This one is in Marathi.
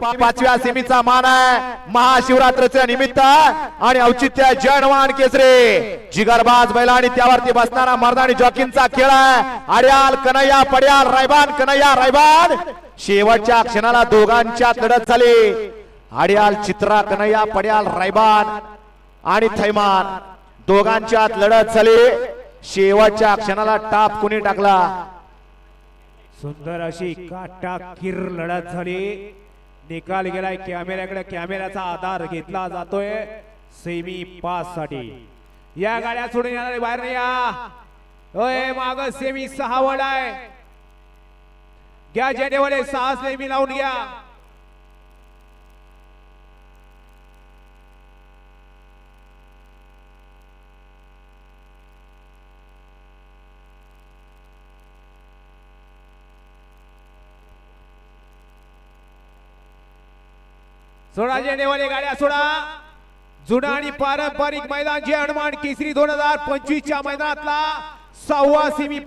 पाचव्या सेमीचा मान आहे. महाशिवरात्रीच्या निमित्त आणि औचित्य जयनवान केसरे. जिगरबाज बैला आणि त्यावरती बसणारा मर्दानी जॉकींचा खेळ आहे. अड्याल कन्हैया पड्याल रायबान कन्हैया रायबान. शेवटच्या क्षणाला दोघांच्यात लढत झाली. अड्याल चित्रा कन्हैया पड्याल रायबान आणि थैमान दोघांच्यात लढत झाली. शेवटच्या क्षणाला टाप कुणी टाकला? सुंदर अशी काटा किर लढत झाली. निकाल गेलाय. कॅमेऱ्याकडे कॅमेऱ्याचा आधार घेतला जातोय. सेमी पाससाठी या गाड्या सोडून येणारे बाहेर या. ओय माग सेमी सहा वड आहे. घ्या जेणेवाले सहा सेमी लावून घ्या. सोडा जेनेवाले गाड्या सोडा. जुना आणि पारंपरिक मैदान जे हनुमान केसरी दोन हजार पंचवीसच्या मैदानातला सहावा सेमी